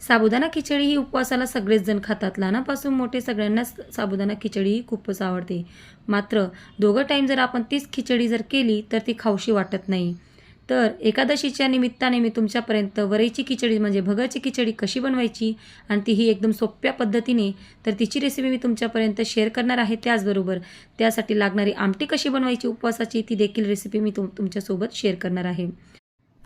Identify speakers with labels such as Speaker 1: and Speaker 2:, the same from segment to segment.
Speaker 1: साबुदाणा खिचडी ही उपवासाला सगळेच जण खातात. लहानापासून मोठे सगळ्यांनाच साबुदाणा खिचडी ही खूपच आवडते. मात्र दोघं टाईम जर आपण तीच खिचडी जर केली तर ती खाऊशी वाटत नाही. तर एकादशीच्या निमित्ताने मी तुमच्यापर्यंत वरईची खिचडी म्हणजे भगाची खिचडी कशी बनवायची आणि ती ही एकदम सोप्या पद्धतीने तर तिची रेसिपी मी तुमच्यापर्यंत शेअर करणार आहे त्याचबरोबर. त्यासाठी लागणारी आमटी कशी बनवायची उपवासाची ती देखील रेसिपी मी तुम तुमच्यासोबत शेअर करणार आहे.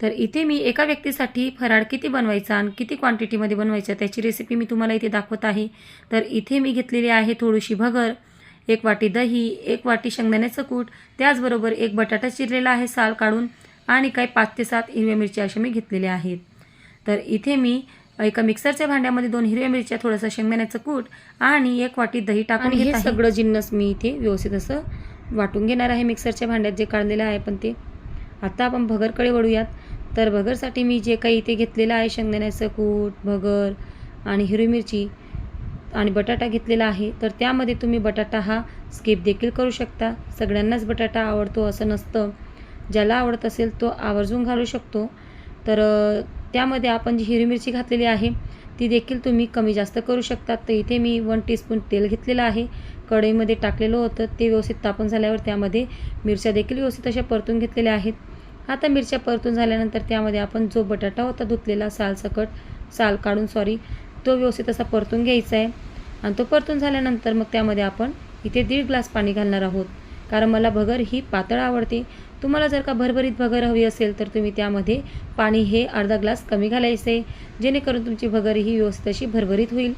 Speaker 1: तर इथे मी एका व्यक्तीसाठी फराळ किती बनवायचा आणि किती क्वांटिटीमध्ये बनवायचा त्याची रेसिपी मी तुम्हाला इथे दाखवत आहे. तर इथे मी घेतलेली आहे थोडीशी भगर एक वाटी दही एक वाटी शेंगदाण्याचं कूट त्याचबरोबर एक बटाटा चिरलेला आहे साल काढून आणि काही पाच ते सात हिरव्या मिरच्या अशा मी घेतलेल्या आहेत. तर इथे मी एका मिक्सरच्या भांड्यामध्ये दोन हिरव्या मिरच्या थोडंसं शेंगदाण्याचं कूट आणि एक वाटी दही टाकून हे सगळं जिन्नस मी इथे व्यवस्थित असं वाटून घेणार आहे मिक्सरच्या भांड्यात जे काढलेलं आहे पण ते. आता आपण भगरकडे वळूयात. तर भगरसाठी मी जे काही इथे घेतलेलं आहे शेंगदाण्याचं कूट भगर आणि हिरवी मिरची आणि बटाटा घेतलेला आहे तर त्यामध्ये तुम्ही बटाटा हा स्किप देखील करू शकता. सगळ्यांनाच बटाटा आवडतो असं नसतं. ज्याला आवडत असेल तो आवर्जून घालू शकतो. तर त्यामध्ये आपण जी हिरवी मिरची घातलेली आहे ती देखील तुम्ही कमी जास्त करू शकता. तर इथे मी वन टीस्पून तेल घेतलेलं आहे. कढईमध्ये टाकलेलं होतं ते व्यवस्थित तापन झाल्यावर त्यामध्ये मिरच्या देखील व्यवस्थित अशा परतून घेतलेल्या आहेत. आता मिरच्या परतून झाल्यानंतर त्यामध्ये आपण जो बटाटा होता धुतलेला सालसकट साल काढून सॉरी तो व्यवस्थित असा परतून घ्यायचा आहे. आणि तो परतून झाल्यानंतर मग त्यामध्ये आपण इथे दीड ग्लास पाणी घालणार आहोत. कारण मला भगर ही पातळ आवडते. तुम्हाला जर का भरभरीत भगर हवी असेल तर तुम्ही त्यामध्ये पाणी हे अर्धा ग्लास कमी घालायचं. आहे जेणेकरून तुमची भगर ही व्यवस्थित अशी भरभरीत होईल.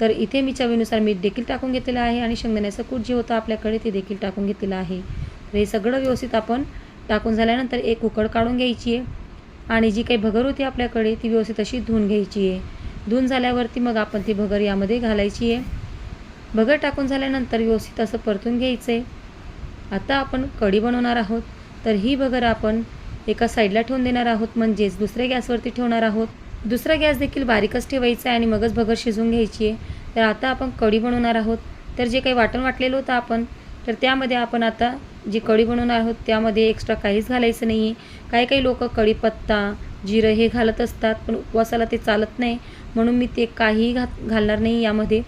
Speaker 1: तर इथे मी चवीनुसार मीठ देखील टाकून घेतलेलं आहे आणि शेंगदाण्याचं कूट जे होतं आपल्याकडे ते देखील टाकून घेतलेलं आहे. तर हे सगळं व्यवस्थित आपण टाकून झाल्यानंतर एक उकड काढून घ्यायची आहे. आणि जी काही भगर होती आपल्याकडे ती व्यवस्थित अशी धुवून घ्यायची आहे. धुवून झाल्यावरती मग आपण ती भगर यामध्ये घालायची आहे. भगर टाकून झाल्यानंतर व्यवस्थित असं परतून घ्यायचं आहे आता आपण कढी बनवणार आहोत. तर ही भगर आपण एका साईडला ठेवून देणार आहोत म्हणजेच दुसऱ्या गॅसवरती ठेवणार आहोत. दुसरा गॅस देखील बारीकच ठेवायचा आहे आणि मगच भगर शिजवून घ्यायची आहे. तर आता आपण कढी बनवणार आहोत. तर जे काही वाटण वाटलेलं होतं आपण तर त्यामध्ये आपण आता जी कढी बनवणार आहोत त्यामध्ये एक्स्ट्रा काहीच घालायचं नाही आहे काही काही लोक कढीपत्ता जिरं हे घालत असतात पण उपवासाला ते चालत नाही. म्हणून मी ते काहीही घात घालणार नाही यामध्ये.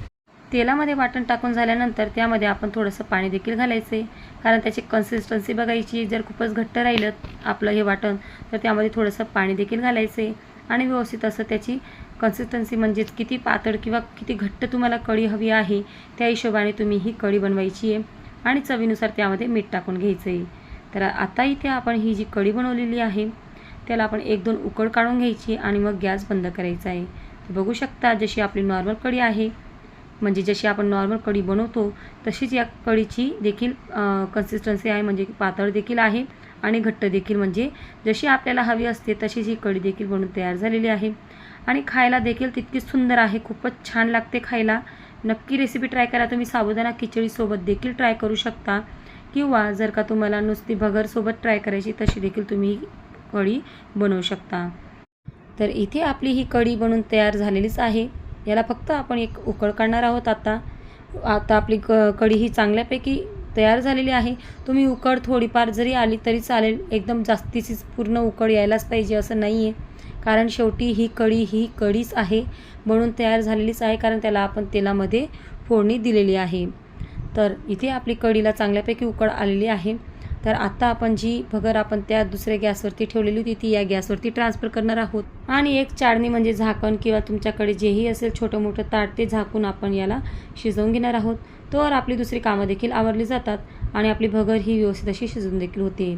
Speaker 1: तेलामध्ये वाटण टाकून झाल्यानंतर त्यामध्ये आपण थोडंसं पाणी देखील घालायचं आहे कारण त्याची कन्सिस्टन्सी बघायची जर खूपच घट्ट राहिलं आपलं हे वाटण तर त्यामध्ये थोडंसं पाणी देखील घालायचं आहे आणि व्यवस्थित असं त्याची कन्सिस्टन्सी म्हणजेच किती पातळ किंवा किती घट्ट तुम्हाला कढी हवी आहे त्या हिशोबाने तुम्ही ही कढी बनवायची आहे आणि चवीनुसार त्यामध्ये मीठ टाकून घ्यायचं आहे तर आता इथे आपण ही जी कढी बनवलेली आहे त्याला आपण एक दोन उकड काढून घ्यायची आणि मग गॅस बंद करायचा आहे. बघू शकता जशी आपली नॉर्मल कढी आहे म्हणजे जशी आपण नॉर्मल कढी बनवतो तशीच या कढीची देखील कन्सिस्टन्सी आहे म्हणजे पातळ देखील आहे आणि घट्ट देखील. म्हणजे जशी आपल्याला हवी असते तशीच ही कढी देखील बनवून तयार झालेली आहे. आणि खायला देखील तितकीच सुंदर आहे खूपच छान लागते खायला. नक्की रेसिपी ट्राय करा. तुम्ही साबुदाणा खिचडीसोबत देखील ट्राय करू शकता. किंवा जर का तुम्हाला नुसती भगरसोबत ट्राय करायची तशी देखील तुम्ही कढी बनवू शकता. तर इथे आपली ही कढी बनून तयार झालेलीच आहे. याला फक्त आपण एक उकळ काढणार आहोत आता. आता आपली क कढी ही चांगल्यापैकी तयार झालेली आहे. तुम्ही उकड थोडीफार जरी आली तरी चालेल. एकदम जास्तीचीच पूर्ण उकळ यायलाच पाहिजे असं नाही आहे कारण शेवटी ही कढी ही कढीच आहे म्हणून तयार झालेलीच आहे कारण त्याला आपण तेलामध्ये फोडणी दिलेली आहे. तर इथे आपली कढीला चांगल्यापैकी उकड आलेली आहे. तर आता आपण जी भगर आपण त्या दुसऱ्या गॅसवरती ठेवलेली होती ती या गॅसवरती ट्रान्सफर करणार आहोत. आणि एक चाळणी म्हणजे झाकण किंवा तुमच्याकडे जेही असेल छोटं मोठं ताट ते झाकून आपण याला शिजवून घेणार आहोत. तर आपली दुसरी कामं देखील आवरली जातात आणि आपली भगर ही व्यवस्थित अशी शिजून देखील होते.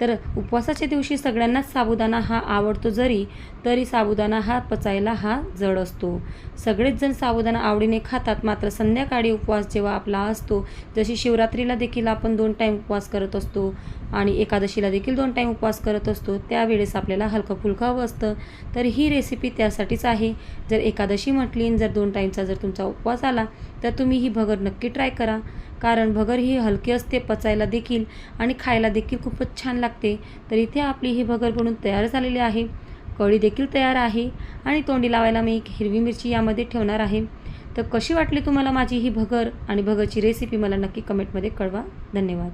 Speaker 1: तर उपवासाच्या दिवशी सगळ्यांनाच साबुदाणा हा आवडतो जरी तरी साबुदाणा हा पचायला हा जड असतो. सगळेच जण साबुदाणा आवडीने खातात मात्र संध्याकाळी उपवास जेव्हा आपला असतो जशी शिवरात्रीला देखील आपण दोन टाईम उपवास करत असतो आणि एकादशीला देखील दोन टाईम उपवास करत असतो त्यावेळेस आपल्याला हलकं फुलकं हवं असतं. तर ही रेसिपी त्यासाठीच आहे. जर एकादशी म्हटली जर दोन टाईमचा जर तुमचा उपवास आला तर तुम्ही ही भगर नक्की ट्राय करा. कारण भगर ही हलकी असते पचायला देखील आणि खायला देखील खूपच छान लागते तर इथे आपली ही भगर बनून तयार झालेली आहे. कढी देखील तयार आहे आणि तोंडी लावायला मी एक हिरवी मिरची यामध्ये ठेवणार आहे. तर कशी वाटली तुम्हाला माझी ही भगर आणि भगरची रेसिपी मला नक्की कमेंटमध्ये कळवा. धन्यवाद.